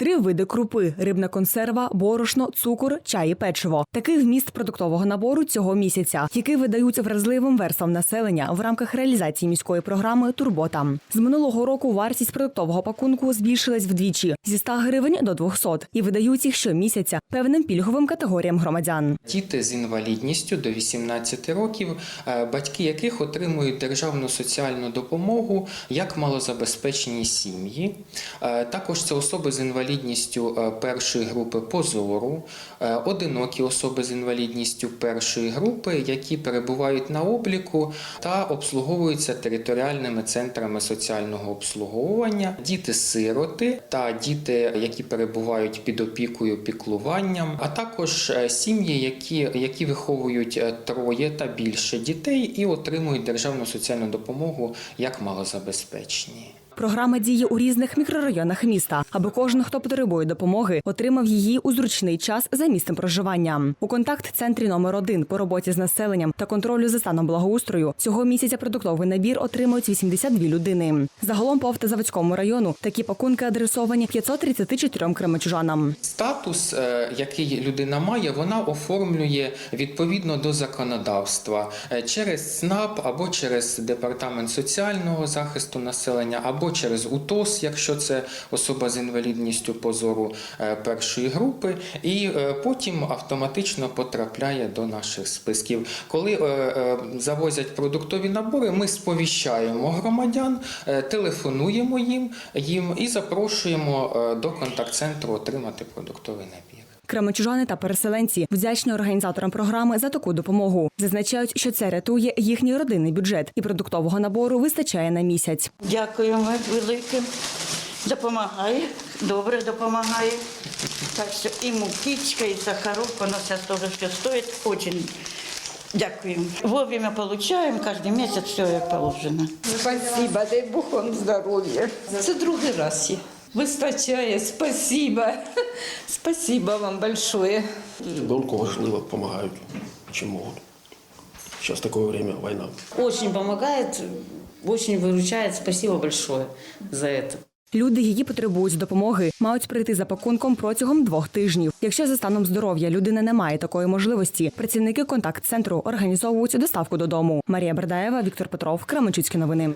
Три види крупи: рибна консерва, борошно, цукор, чай і печиво. Такий вміст продуктового набору цього місяця, який видають вразливим верствам населення в рамках реалізації міської програми Турбота. З минулого року вартість продуктового пакунку збільшилась вдвічі зі 100 гривень до 200 і видають їх щомісяця певним пільговим категоріям громадян. Діти з інвалідністю до 18 років, е, батьки яких отримують державну соціальну допомогу як малозабезпечені сім'ї. Е, Також це особи з інвалідністю е, першої групи по зору, е, одинокі особи з інвалідністю першої групи, які перебувають на обліку та обслуговуються територіальними центрами соціального обслуговування, діти-сироти та діти, які перебувають під опікою піклуванням, а також е, сім'ї, які, які виховують троє та більше дітей і отримують державну соціальну допомогу як малозабезпечені. Програма діє у різних мікрорайонах міста, аби кожен, хто потребує допомоги, отримав її у зручний час за місцем проживання. У контакт-центрі номер 1 по роботі з населенням та контролю за станом благоустрою цього місяця продуктовий набір отримують 82 людини. Загалом по Автозаводському району такі пакунки адресовані 534 кремечужанам. Статус, е, який людина має, вона оформлює відповідно до законодавства е, через СНАП або через департамент соціального захисту населення, або через УТОС, якщо це особа з інвалідністю позору е, першої групи, і е, потім автоматично потрапляє до наших списків. Коли е, завозять продуктові набори, ми сповіщаємо громадян, телефонуємо їм, їм і запрошуємо до контакт-центру отримати продуктовий набір. Кременчужани та переселенці вдячні організаторам програми за таку допомогу. Зазначають, що це рятує їхній родинний бюджет, і продуктового набору вистачає на місяць. Дякуємо велике. Допомагає, добре допомагає. Так що і мукичка, і сахарок, воно зараз теж все стоїть. Очень дякуємо. Вовремя получаємо, кожен місяць все як положено. Спасибо, дай Бог вам здоров'я. Це другий раз є. Вистачає, спасибо. Спасибо вам большое. Ребенку важливо, допомагають, чим можуть. Зараз таке время, війна. Очень помогает, очень выручает. Спасибо большое за это. Люди, які потребують допомоги, мають прийти за пакунком протягом двох тижнів. Якщо за станом здоров'я людина не має такої можливості, працівники контакт-центру організовують доставку додому. Марія Бердаєва, Віктор Петров, Кременчуцькі новини.